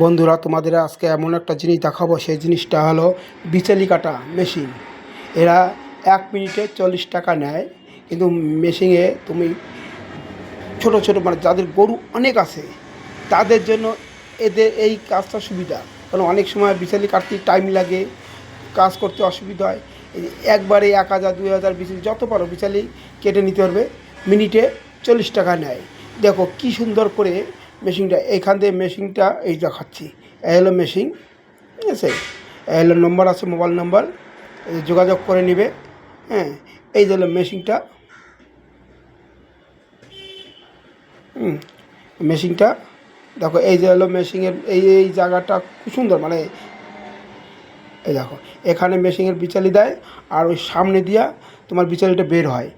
বন্ধুরা, তোমাদের আজকে এমন একটা জিনিস দেখাবো, সেই জিনিসটা হলো বিচালি কাটা মেশিন এরা এক মিনিটে চল্লিশ টাকা নেয়, কিন্তু মেশিনে তুমি ছোট ছোট মানে যাদের গরু অনেক আছে, তাদের জন্য এদের এই কাজটা সুবিধা। কারণ অনেক সময় বিচালি কাটতে টাইম লাগে, কাজ করতে অসুবিধা হয়। একবারে এক হাজার, দুই হাজার বিচালি যত পারো বিচালি কেটে নিতে পারবে, মিনিটে চল্লিশ টাকা নেয়। দেখো কি সুন্দর করে মেশিনটা এইখান থেকে মেশিনটা এই দেখাচ্ছি। এই হলো মেশিন, ঠিক আছে? এই হলো নম্বর আছে মোবাইল নম্বর যোগাযোগ করে নিবে হ্যাঁ? এই যে হলো মেশিনটা। হুম, মেশিনটা, দেখো, এই যে হলো মেশিনের, এই এই জায়গাটা খুব সুন্দর মানে এই দেখো, এখানে মেশিনের বিচালি দেয়, আর ওই সামনে দিয়া তোমার বিচালিটা বের হয়।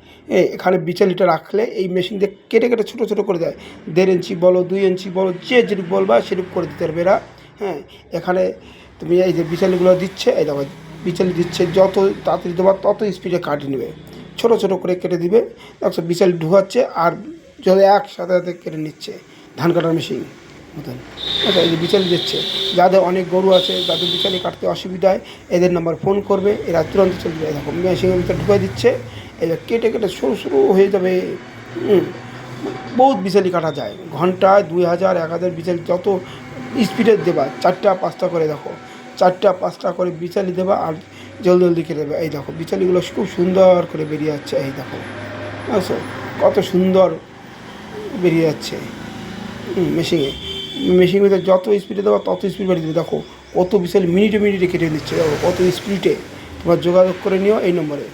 এখানে বিচালিটা রাখলে এই মেশিন দিয়ে কেটে কেটে ছোটো ছোটো করে দেয়। দেড় ইঞ্চি বলো, দুই ইঞ্চি বলো, যে যেটুকু বলবা সেটুকু করে দিতে পারবে এরা। হ্যাঁ এখানে তুমি এই যে বিচালিগুলো দিচ্ছে, এই দেখো বিচালি দিচ্ছে, যত তাড়াতাড়ি দেবা তত স্পিডে কাটিয়ে নেবে। ছোটো ছোটো করে কেটে দিবে। দেখছ বিচালি ঢুকাচ্ছে আর যদি একসাথে সাথে কেটে নিচ্ছে ধান কাটার মেশিন মতন। আচ্ছা এই যে বিচালি দিচ্ছে, যাদের অনেক গরু আছে, যাদের বিচালি কাটতে অসুবিধা হয়, এদের নাম্বার ফোন করবে, এরা তুরন্ত চলে যাবে। দেখো মেশিনের ভিতরে ঢুকে দিচ্ছে যে কেটে কেটে সরু সরু হয়ে যাবে। বহুত বিচালি কাটা যায়। ঘন্টায় দুই হাজার, এক হাজার বিচালি যত স্পিডে দেবা, চারটা পাঁচটা করে দেখো, চারটা পাঁচটা করে বিচালি দেবা আর জলদি জলদি কেটে দেবে। এই দেখো বিচালিগুলো খুব সুন্দর করে বেরিয়ে যাচ্ছে, এই দেখো। আচ্ছা কত সুন্দর বেরিয়ে যাচ্ছে মেশিনে। মেশিনের ভিতরে যত স্পিডে দেবো, তত স্পিড বাড়িয়ে দেবে। দেখো, কত বিশাল মিনিটে মিনিটে কেটে নিচ্ছে। দেখো, কত স্পিডে তোমার যোগাযোগ করে নিও এই নম্বরে।